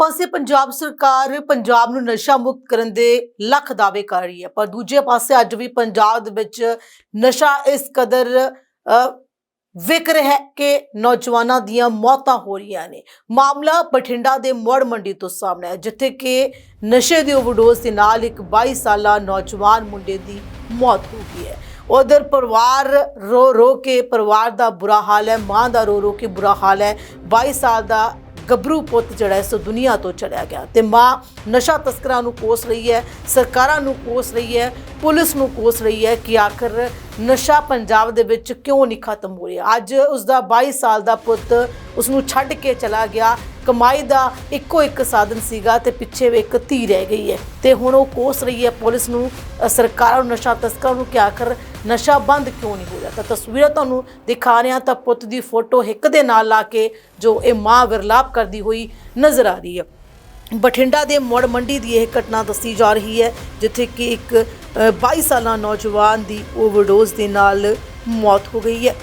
ਪਾਸੇ ਪੰਜਾਬ ਸਰਕਾਰ ਪੰਜਾਬ ਨੂੰ ਨਸ਼ਾ ਮੁਕਤ ਕਰਨ ਦੇ ਲੱਖ ਦਾਅਵੇ ਕਰ ਰਹੀ ਹੈ ਪਰ ਦੂਜੇ ਪਾਸੇ ਅੱਜ ਵੀ ਪੰਜਾਬ ਦੇ ਵਿੱਚ ਨਸ਼ਾ ਇਸ ਕਦਰ ਅ, ਵਿਕ ਰਿਹਾ ਹੈ ਕਿ ਨੌਜਵਾਨਾਂ ਦੀਆਂ ਮੌਤਾਂ ਹੋ ਰਹੀਆਂ ਨੇ। ਮਾਮਲਾ ਬਠਿੰਡਾ ਦੇ ਮੋੜ ਮੰਡੀ ਤੋਂ ਸਾਹਮਣੇ ਹੈ ਜਿੱਥੇ ਕਿ ਨਸ਼ੇ ਦੀ ਓਵਰਡੋਜ਼ ਦੇ ਨਾਲ ਇੱਕ 22 ਸਾਲਾ ਨੌਜਵਾਨ ਮੁੰਡੇ ਦੀ ਮੌਤ ਹੋ ਗਈ ਹੈ। ਉਧਰ ਪਰਿਵਾਰ ਰੋ ਰੋ ਕੇ ਪਰਿਵਾਰ ਦਾ ਬੁਰਾ ਹਾਲ ਹੈ ਮਾਂ ਦਾ ਰੋ ਰੋ ਕੇ ਬੁਰਾ ਹਾਲ ਹੈ। 22 ਸਾਲ ਦਾ ਗੱਭਰੂ ਪੁੱਤ ਜਿਹੜਾ ਇਸ ਦੁਨੀਆ ਤੋਂ ਚਲਿਆ ਗਿਆ ਤੇ ਮਾਂ ਨਸ਼ਾ ਤਸਕਰਾਂ ਨੂੰ ਕੋਸ ਰਹੀ ਹੈ, ਸਰਕਾਰਾਂ ਨੂੰ ਕੋਸ ਰਹੀ ਹੈ, ਪੁਲਿਸ ਨੂੰ ਕੋਸ ਰਹੀ ਹੈ ਕਿ ਆਖਰ ਨਸ਼ਾ ਪੰਜਾਬ ਦੇ ਵਿੱਚ ਕਿਉਂ ਨਹੀਂ ਖਤਮ ਹੋ ਰਿਹਾ। ਅੱਜ ਉਸ ਦਾ 22 ਸਾਲ ਦਾ ਪੁੱਤ ਉਸ ਨੂੰ ਛੱਡ ਕੇ ਚਲਾ ਗਿਆ। ਕਮਾਈ ਦਾ ਇੱਕੋ ਇੱਕ ਸਾਧਨ ਸੀਗਾ ਤੇ ਪਿੱਛੇ ਵੀ ਇੱਕ ਧੀ ਰਹਿ ਗਈ ਹੈ ਤੇ ਹੁਣ ਉਹ ਕੋਸ ਰਹੀ ਹੈ ਪੁਲਿਸ ਨੂੰ ਸਰਕਾਰਾਂ ਨੂੰ, ਨਸ਼ਾ ਤਸਕਰਾਂ ਨੂੰ ਕਿ ਆਖਰ ਨਸ਼ਾ ਬੰਦ ਕਿਉਂ ਨਹੀਂ ਹੋ ਰਿਹਾ? ਤਾਂ ਤਸਵੀਰਾਂ ਤੁਹਾਨੂੰ ਦਿਖਾ ਰਿਹਾ ਤਾਂ ਪੁੱਤ ਦੀ ਫੋਟੋ ਹਿੱਕ ਦੇ ਨਾਲ ਲਾ ਕੇ ਜੋ ਇਹ ਮਾਂ ਵਿਰਲਾਪ ਕਰਦੀ ਹੋਈ ਨਜ਼ਰ ਆ ਰਹੀ ਹੈ। ਬਠਿੰਡਾ ਦੇ ਮੋੜ ਮੰਡੀ ਦੀ ਇਹ ਘਟਨਾ ਦੱਸੀ ਜਾ ਰਹੀ ਹੈ ਜਿੱਥੇ ਕਿ ਇੱਕ ਅ, 22 ਸਾਲਾ ਨੌਜਵਾਨ ਦੀ ਓਵਰਡੋਜ਼ ਦੇ ਨਾਲ ਮੌਤ ਹੋ ਗਈ ਹੈ।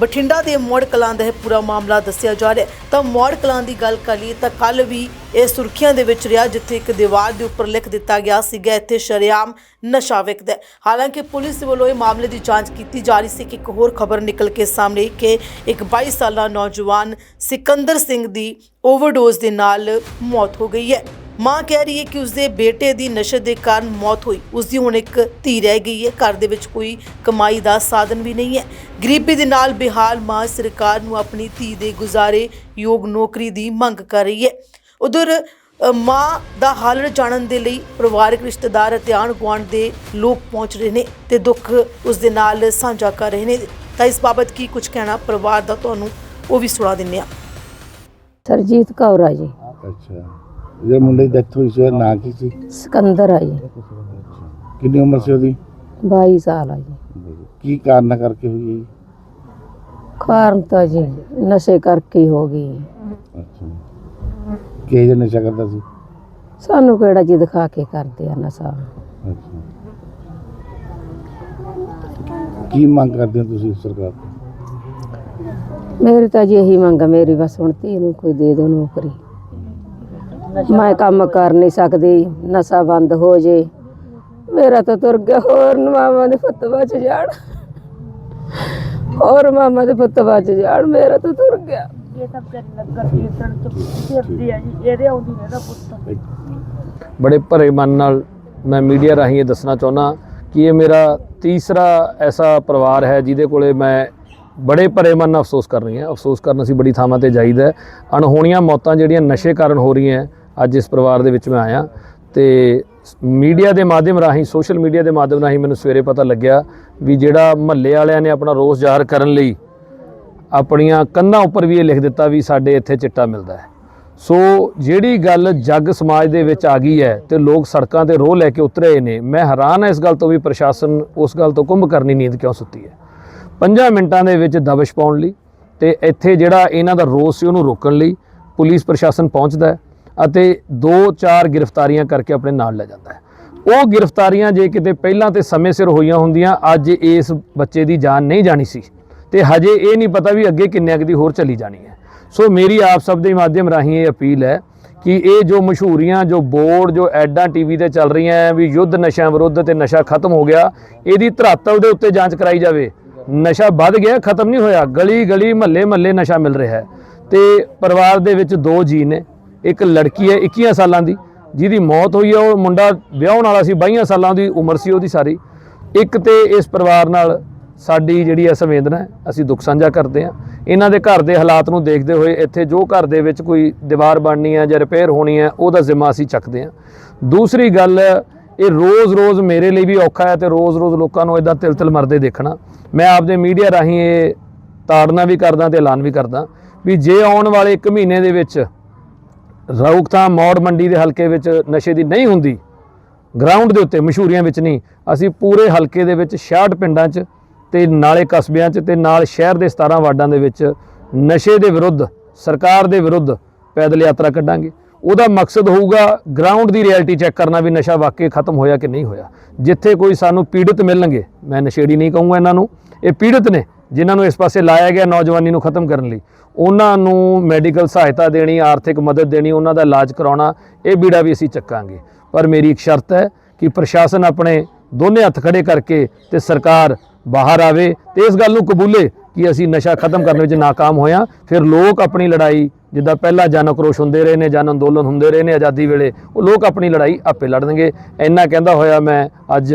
ਬਠਿੰਡਾ ਦੇ ਮੋੜ ਕਲਾਂ ਦਾ ਇਹ ਪੂਰਾ ਮਾਮਲਾ ਦੱਸਿਆ ਜਾ ਰਿਹਾ ਤਾਂ ਮੋੜ ਕਲਾਂ ਦੀ ਗੱਲ ਕਰ ਕਰੀਏ ਤਾਂ ਕੱਲ ਵੀ ਇਹ ਸੁਰਖੀਆਂ ਦੇ ਵਿੱਚ ਰਿਹਾ, ਜਿੱਥੇ ਇੱਕ ਦੀਵਾਰ ਦੇ ਉੱਪਰ ਲਿਖ ਦਿੱਤਾ ਗਿਆ ਸੀਗਾ, ਇੱਥੇ ਸ਼ਰੇਆਮ ਨਸ਼ਾ ਵਿਕਦਾ ਹਾਲਾਂਕਿ ਪੁਲਿਸ ਵੱਲੋਂ ਇਹ ਮਾਮਲੇ ਦੀ ਜਾਂਚ ਕੀਤੀ ਜਾ ਰਹੀ ਸੀ ਕਿ ਇੱਕ ਹੋਰ ਖਬਰ ਨਿਕਲ ਕੇ ਸਾਹਮਣੇ ਕਿ ਇੱਕ 22 ਸਾਲਾ ਨੌਜਵਾਨ ਸਿਕੰਦਰ ਸਿੰਘ ਦੀ ਓਵਰਡੋਜ਼ ਦੇ ਨਾਲ ਮੌਤ ਹੋ ਗਈ ਹੈ। ਮਾਂ ਕਹਿ ਰਹੀ ਹੈ ਕਿ ਉਸਦੇ ਬੇਟੇ ਦੀ ਨਸ਼ੇ ਦੇ ਕਾਰਨ ਮੌਤ ਹੋਈ। ਉਸਦੀ ਹੁਣ ਇੱਕ ਧੀ ਰਹਿ ਗਈ ਹੈ। ਘਰ ਦੇ ਵਿੱਚ ਕੋਈ ਕਮਾਈ ਦਾ ਸਾਧਨ ਵੀ ਨਹੀਂ ਹੈ। ਗਰੀਬੀ ਦੇ ਨਾਲ ਬਿਹਾਲ ਮਾਂ ਸਰਕਾਰ ਨੂੰ ਆਪਣੀ ਧੀ ਦੇ ਗੁਜ਼ਾਰੇ ਯੋਗ ਨੌਕਰੀ ਦੀ ਮੰਗ ਕਰ ਰਹੀ ਹੈ। ਉਧਰ ਮਾਂ ਦਾ ਹਾਲ ਜਾਣਨ ਦੇ ਲਈ ਪਰਿਵਾਰਕ ਰਿਸ਼ਤੇਦਾਰ ਅਤੇ ਆਂਢ ਗੁਆਂਢ ਦੇ ਲੋਕ ਪਹੁੰਚ ਰਹੇ ਨੇ ਤੇ ਦੁੱਖ ਉਸ ਦੇ ਨਾਲ ਸਾਂਝਾ ਕਰ ਰਹੇ ਨੇ। ਤਾਂ ਇਸ ਬਾਬਤ ਕੀ ਕੁਝ ਕਹਿਣਾ ਪਰਿਵਾਰ ਦਾ ਤੁਹਾਨੂੰ ਉਹ ਵੀ ਸੁਣਾ ਦਿੰਨੇ ਆ ਸਰਜੀਤ ਕੌਰ ਆ ਜੀ। ਅੱਛਾ। ਜੇ ਮੁੰਡੇ ਦੀ ਡੈਥ ਹੋਈ ਸੀ ਉਹਦਾ ਨਾਂ ਕੀ ਸੀ? ਸਿਕੰਦਰ ਆ ਜੀ। ਕਿੰਨੀ ਉਮਰ ਸੀ ਉਹਦੀ? 22 ਸਾਲ ਆ ਜੀ। ਕੀ ਕਾਰਨ ਕਰਕੇ ਹੋਈ ਹੈ ਜੀ? ਕਾਰਨ ਤਾਂ ਜੀ ਨਸ਼ੇ ਕਰਕੇ ਹੀ ਹੋ ਗਈ। ਅੱਛਾ। ਕਿਹੋ ਜਿਹਾ ਨਸ਼ਾ ਕਰਦਾ ਸੀ? ਸਾਨੂੰ ਕਿਹੜਾ ਜੀ ਦਿਖਾ ਕੇ ਕਰਦੇ ਆ ਨਸ਼ਾ। ਅੱਛਾ। ਕੀ ਮੰਗ ਕਰਦੇ ਹੋ ਤੁਸੀਂ ਸਰਕਾਰ ਤੋਂ? ਮੇਰੀ ਤਾਂ ਜੀ ਇਹੀ ਮੰਗ ਆ ਮੇਰੀ ਬਸ ਹੁਣ ਧੀ ਨੂੰ ਕੋਈ ਦੇ ਦਿਓ ਨੌਕਰੀ। ਮੈਂ ਕੰਮ ਕਰ ਨਹੀਂ ਸਕਦੀ ਨਸ਼ਾ ਬੰਦ ਹੋ ਜੇ। ਮੇਰਾ ਤਾਂ ਤੁਰ ਗਿਆ ਹੋਰ ਮਾਮਾ ਦੇ ਪੁੱਤ ਬਚ ਜਾਣ। ਹੋਰ ਮਾਮਾ ਦੇ ਪੁੱਤ ਬਚ ਜਾਣ ਮੇਰਾ ਤਾਂ ਤੁਰ ਗਿਆ। ਇਹ ਸਭ ਕਰਨ ਲੱਗਾ ਕੀਰਤਨ ਤੋਂ ਫਿਰਦੀ ਆ ਜੀ ਇਹਦੇ ਆਉਂਦੀ ਨੇ ਦਾ ਪੁੱਤ। ਬੜੇ ਭਰੇ ਮਨ ਨਾਲ ਮੈਂ ਮੀਡੀਆ ਰਾਹੀਂ ਇਹ ਦੱਸਣਾ ਚਾਹੁੰਦਾ ਕਿ ਇਹ ਮੇਰਾ ਤੀਸਰਾ ਐਸਾ ਪਰਿਵਾਰ ਹੈ ਜਿਹਦੇ ਕੋਲੇ ਮੈਂ ਬੜੇ ਭਰੇ ਮਨ ਨਾਲ ਅਫਸੋਸ ਕਰ ਰਹੀ ਹਾਂ। ਅਫਸੋਸ ਕਰਨ ਅਸੀਂ ਬੜੀ ਥਾਵਾਂ ਤੇ ਜਾਈਦਾ ਹੈ। ਅਣਹੋਣੀਆਂ ਮੌਤਾਂ ਜਿਹੜੀਆਂ ਨਸ਼ੇ ਕਾਰਨ ਹੋ ਰਹੀਆਂ ਅੱਜ ਇਸ ਪਰਿਵਾਰ ਦੇ ਵਿੱਚ ਮੈਂ ਆਇਆ ਤੇ ਮੀਡੀਆ ਦੇ ਮਾਧਿਅਮ ਰਾਹੀਂ, ਸੋਸ਼ਲ ਮੀਡੀਆ ਦੇ ਮਾਧਿਅਮ ਰਾਹੀਂ ਮੈਨੂੰ ਸਵੇਰੇ ਪਤਾ ਲੱਗਿਆ ਵੀ ਜਿਹੜਾ ਮਹੱਲੇ ਵਾਲਿਆਂ ਨੇ ਆਪਣਾ ਰੋਸ ਜ਼ਾਹਰ ਕਰਨ ਲਈ ਆਪਣੀਆਂ ਕੰਨਾਂ ਉੱਪਰ ਵੀ ਇਹ ਲਿਖ ਦਿੱਤਾ ਵੀ ਸਾਡੇ ਇੱਥੇ ਚਿੱਟਾ ਮਿਲਦਾ ਹੈ। ਸੋ ਜਿਹੜੀ ਗੱਲ ਜੱਗ ਸਮਾਜ ਦੇ ਵਿੱਚ ਆ ਗਈ ਹੈ ਤੇ ਲੋਕ ਸੜਕਾਂ ਤੇ ਰੋਹ ਲੈ ਕੇ ਉਤਰੇ ਨੇ, ਮੈਂ ਹੈਰਾਨ ਹਾਂ ਇਸ ਗੱਲ ਤੋਂ ਵੀ ਪ੍ਰਸ਼ਾਸਨ ਉਸ ਗੱਲ ਤੋਂ ਕੁੰਭ ਕਰਨੀ ਨੀਂਦ ਕਿਉਂ ਸੁੱਤੀ ਹੈ। ਪੰਜਾਂ ਮਿੰਟਾਂ ਦੇ ਵਿੱਚ ਦਬਸ਼ ਪਾਉਣ ਲਈ ਤੇ ਇੱਥੇ ਜਿਹੜਾ ਇਹਨਾਂ ਦਾ ਰੋਸ ਸੀ ਉਹਨੂੰ ਰੋਕਣ ਲਈ ਪੁਲਿਸ ਪ੍ਰਸ਼ਾਸਨ ਪਹੁੰਚਦਾ ਹੈ। ਅਤੇ 2-4 ਗ੍ਰਿਫਤਾਰੀਆਂ ਕਰਕੇ ਆਪਣੇ ਨਾਲ ਲੈ ਜਾਂਦਾ ਹੈ। ਉਹ ਗ੍ਰਿਫਤਾਰੀਆਂ ਜੇ ਕਿਤੇ ਪਹਿਲਾਂ ਤੇ ਸਮੇਂ ਸਿਰ ਹੋਈਆਂ ਹੁੰਦੀਆਂ, ਅੱਜ ਇਸ ਬੱਚੇ ਦੀ ਜਾਨ ਨਹੀਂ ਜਾਣੀ ਸੀ ਤੇ ਹਜੇ ਇਹ ਨਹੀਂ ਪਤਾ ਵੀ ਅੱਗੇ ਕਿੰਨੇ ਕੁ ਦੀ ਹੋਰ ਚੱਲੀ ਜਾਣੀ ਹੈ। ਸੋ ਮੇਰੀ ਆਪ ਸਭ ਦੇ ਮਾਧਿਅਮ ਰਾਹੀਂ ਇਹ ਅਪੀਲ ਹੈ ਕਿ ਇਹ ਜੋ ਮਸ਼ਹੂਰੀਆਂ, ਜੋ ਬੋਰਡ, ਜੋ ਐਡਾਂ ਟੀਵੀ ਤੇ ਚੱਲ ਰਹੀਆਂ ਵੀ ਯੁੱਧ ਨਸ਼ਿਆਂ ਵਿਰੁੱਧ ਤੇ ਨਸ਼ਾ ਖਤਮ ਹੋ ਗਿਆ, ਇਹਦੀ ਧਰਾਤਲ ਦੇ ਉੱਤੇ ਜਾਂਚ ਕਰਾਈ ਜਾਵੇ। ਨਸ਼ਾ ਵੱਧ ਗਿਆ, ਖਤਮ ਨਹੀਂ ਹੋਇਆ। ਗਲੀ ਗਲੀ ਮਹੱਲੇ ਮਹੱਲੇ ਨਸ਼ਾ ਮਿਲ ਰਿਹਾ ਹੈ। ਤੇ ਪਰਿਵਾਰ ਦੇ ਵਿੱਚ ਦੋ ਜੀ ਨੇ। ਇੱਕ ਲੜਕੀ ਹੈ 21 ਸਾਲਾਂ ਦੀ, ਜਿਹਦੀ ਮੌਤ ਹੋਈ ਹੈ, ਉਹ ਮੁੰਡਾ ਵਿਆਹਣ ਵਾਲਾ ਸੀ 22 ਸਾਲਾਂ ਦੀ ਉਮਰ ਸੀ ਉਹਦੀ ਸਾਰੀ। ਇੱਕ ਤੇ ਇਸ ਪਰਿਵਾਰ ਨਾਲ ਸਾਡੀ ਜਿਹੜੀ ਹੈ ਸੰਵੇਦਨਾ ਹੈ, ਅਸੀਂ ਦੁੱਖ ਸਾਂਝਾ ਕਰਦੇ ਹਾਂ। ਇਹਨਾਂ ਦੇ ਘਰ ਦੇ ਹਾਲਾਤ ਨੂੰ ਦੇਖਦੇ ਹੋਏ ਇੱਥੇ ਜੋ ਘਰ ਦੇ ਵਿੱਚ ਕੋਈ ਦੀਵਾਰ ਬਣਨੀ ਹੈ ਜਾਂ ਰਿਪੇਅਰ ਹੋਣੀ ਹੈ, ਉਹਦਾ ਜ਼ਿੰਮਾ ਅਸੀਂ ਚੱਕਦੇ ਹਾਂ। ਦੂਸਰੀ ਗੱਲ, ਇਹ ਰੋਜ਼-ਰੋਜ਼ ਮੇਰੇ ਲਈ ਵੀ ਔਖਾ ਹੈ ਤੇ ਰੋਜ਼-ਰੋਜ਼ ਲੋਕਾਂ ਨੂੰ ਇਦਾਂ ਤਿਲ-ਤਿਲ ਮਰਦੇ ਦੇਖਣਾ। ਮੈਂ ਆਪਦੇ ਮੀਡੀਆ ਰਾਹੀਂ ਇਹ ਤਾੜਨਾ ਵੀ ਕਰਦਾ ਤੇ ਐਲਾਨ ਵੀ ਕਰਦਾ ਵੀ ਜੇ ਆਉਣ ਵਾਲੇ 1 ਮਹੀਨੇ ਦੇ ਵਿੱਚ ਰੌਕਥਾਮ ਮੌੜ ਮੰਡੀ ਦੇ ਹਲਕੇ ਵਿੱਚ ਨਸ਼ੇ ਦੀ ਨਹੀਂ ਹੁੰਦੀ। ਗਰਾਊਂਡ ਦੇ ਉੱਤੇ ਮਸ਼ਹੂਰੀਆਂ ਵਿੱਚ ਨਹੀਂ। ਅਸੀਂ ਪੂਰੇ ਹਲਕੇ ਦੇ ਵਿੱਚ 66 ਪਿੰਡਾਂ 'ਚ ਤੇ ਨਾਲੇ ਕਸਬਿਆਂ 'ਚ ਤੇ ਨਾਲ ਸ਼ਹਿਰ ਦੇ 17 ਵਾਰਡਾਂ ਦੇ ਵਿੱਚ ਨਸ਼ੇ ਦੇ ਵਿਰੁੱਧ, ਸਰਕਾਰ ਦੇ ਵਿਰੁੱਧ ਪੈਦਲ ਯਾਤਰਾ ਕੱਢਾਂਗੇ। ਉਹਦਾ ਮਕਸਦ ਹੋਊਗਾ ਗਰਾਊਂਡ ਦੀ ਰਿਐਲਿਟੀ ਚੈੱਕ ਕਰਨਾ ਵੀ ਨਸ਼ਾ ਵਾਕਈ ਖਤਮ ਹੋਇਆ ਕਿ ਨਹੀਂ ਹੋਇਆ। ਜਿੱਥੇ ਕੋਈ ਸਾਨੂੰ ਪੀੜਤ ਮਿਲਣਗੇ, ਮੈਂ ਨਸ਼ੇੜੀ ਨਹੀਂ ਕਹੂੰਗਾ ਇਹਨਾਂ ਨੂੰ। ਇਹ ਪੀੜਤ ਨੇ, ਜਿਨ੍ਹਾਂ ਨੂੰ ਇਸ ਪਾਸੇ ਲਾਇਆ ਗਿਆ ਨੌਜਵਾਨੀ ਨੂੰ ਖਤਮ ਕਰਨ ਲਈ। ਉਹਨਾਂ ਨੂੰ ਮੈਡੀਕਲ ਸਹਾਇਤਾ ਦੇਣੀ, ਆਰਥਿਕ ਮਦਦ ਦੇਣੀ, ਉਹਨਾਂ ਦਾ ਇਲਾਜ ਕਰਾਉਣਾ, ਇਹ ਬੀੜਾ ਵੀ ਅਸੀਂ ਚੱਕਾਂਗੇ। ਪਰ ਮੇਰੀ ਇੱਕ ਸ਼ਰਤ ਹੈ ਕਿ ਪ੍ਰਸ਼ਾਸਨ ਆਪਣੇ ਦੋਨੇ ਹੱਥ ਖੜੇ ਕਰਕੇ ਤੇ ਸਰਕਾਰ ਬਾਹਰ ਆਵੇ ਤੇ ਇਸ ਗੱਲ ਨੂੰ ਕਬੂਲੇ ਕਿ ਅਸੀਂ ਨਸ਼ਾ ਖਤਮ ਕਰਨ ਵਿੱਚ ਨਾਕਾਮ ਹੋਇਆ। ਫਿਰ ਲੋਕ ਆਪਣੀ ਲੜਾਈ, ਜਿੱਦਾਂ ਪਹਿਲਾਂ ਜਨ ਅਕਰੋਸ਼ ਹੁੰਦੇ ਰਹੇ ਨੇ ਜਨ ਅੰਦੋਲਨ ਹੁੰਦੇ ਰਹੇ ਨੇ ਆਜ਼ਾਦੀ ਵੇਲੇ, ਉਹ ਲੋਕ ਆਪਣੀ ਲੜਾਈ ਆਪੇ ਲੜਨਗੇ। ਇੰਨਾ ਕਹਿੰਦਾ ਹੋਇਆ ਮੈਂ ਅੱਜ